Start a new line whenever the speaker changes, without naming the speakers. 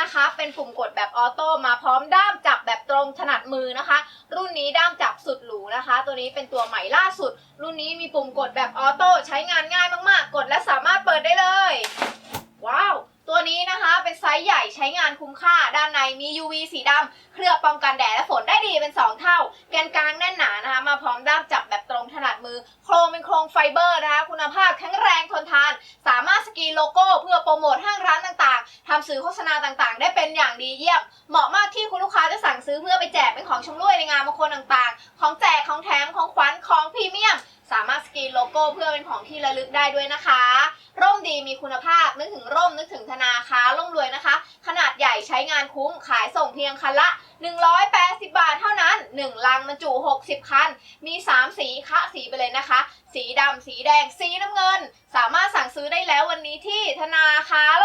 นะคะ เป็นปุ่มกดแบบออโต้มาพร้อมด้ามจับแบบตรงถนัดมือนะคะ รุ่นนี้ด้ามจับสุดหรูนะคะ ตัวนี้เป็นตัวใหม่ล่าสุด รุ่นนี้มีปุ่มกดแบบออโต้ใช้งานง่ายมากๆ กดและสามารถเปิดได้เลย ว้าวตัวนี้นะคะเป็นไซส์ใหญ่ใช้งานคุ้มค่า ด้านในมี UV สีดำเคลือบป้องกันแดดและฝนได้ดีเป็น 2 เท่า แกนกลางแน่นหนานะคะ มาพร้อมด้ามจับแบบตรงถนัดมือ โครงเป็นโครงไฟเบอร์นะคะ คุณภาพแข็งแรงทนทาน สามารถสกีโลโก้เพื่อโปรโมทห้างร้านต่าง ทำสื่อโฆษณาต่างๆ ได้เป็นอย่างดีเยี่ยม เหมาะมากที่คุณลูกค้าจะสั่งซื้อเพื่อไปแจกเป็นของชำร่วยในงานมงคลต่างๆ ของแจกของแถมของขวัญของพรีเมียม สามารถสกรีนโลโก้เพื่อเป็นของที่ระลึกได้ด้วยนะคะ ร่มดีมีคุณภาพนึกถึงร่มนึกถึงธนาคาร่มรวยนะคะ ขนาดใหญ่ใช้งานคุ้มขายส่งเพียงคันละ 180 บาทเท่านั้น 1 ลังบรรจุ 60 คัน มี 3 สีคะสีไปเลยนะคะ สีดำสีแดงสีน้ำเงิน สามารถสั่งซื้อได้แล้ววันนี้ที่ธนาคาร